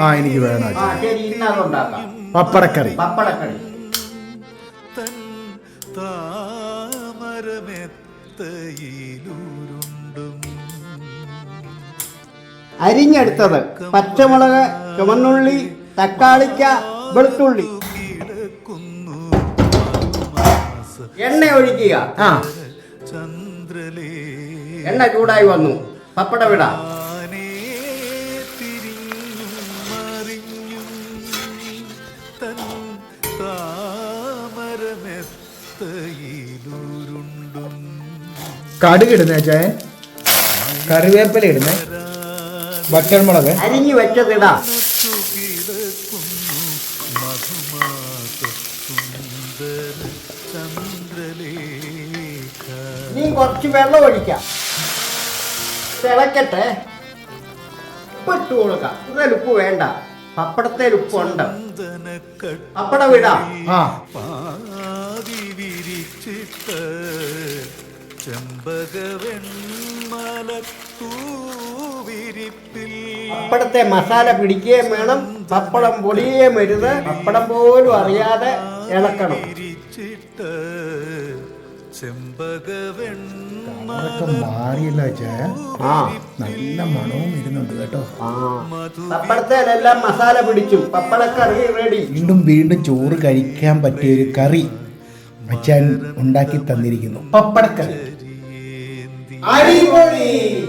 ആ എനിക്ക് വേണം പപ്പടക്കറി. പപ്പടക്കറി. തൻ താമരമെത്തയിലുരുണ്ടും അരിഞ്ഞെടുത്തത് പച്ചമുളക് ചുവന്നുള്ളി തക്കാളിക്ക വെളുത്തുള്ളി. എണ്ണ ഒഴിക്കുക. ആ. ചന്ദ്രലേ എണ്ണ ചൂടായി വന്നു. പപ്പടം തൻ താമരമെത്തയിലുരുണ്ടും കടുക് ഇടുന്നേ അച്ഛാ? കറിവേപ്പില ഇടുന്നേ വറ്റൽമുളക്? അരിഞ്ഞു വെച്ചതിടാ നീ കുറച്ച് വെള്ളം ഒഴിക്കാം. തിളക്കട്ടെ. ഉപ്പിട്ട് കൊടുക്കാം. ഇതിൽ ഉപ്പ് വേണ്ട. പപ്പടത്തേൽ ഉപ്പുണ്ട് പപ്പടം ഇടാം ആ. പാതി വിരിച്ചിട്ട് ചെമ്പകവെൺമലത്തൂവിരിപ്പിൽ പപ്പടത്തെ മസാല പിടിക്കുകയും വേണം. പപ്പടം പൊടിയുകയും വരുത്. പപ്പടം പോലും അറിയാതെ ഇളക്കണം. മാറിയല്ലോ നല്ല മണവും വരുന്നുണ്ട് കേട്ടോ. പപ്പടത്തേലെല്ലാം മസാല പിടിച്ചു. പപ്പടക്കറി റെഡി വീണ്ടും വീണ്ടും ചോറ് കഴിക്കാൻ പറ്റിയ ഒരു കറി അച്ഛൻ ഉണ്ടാക്കി തന്നിരിക്കുന്നു. പപ്പടക്കറി. അടിപൊളി.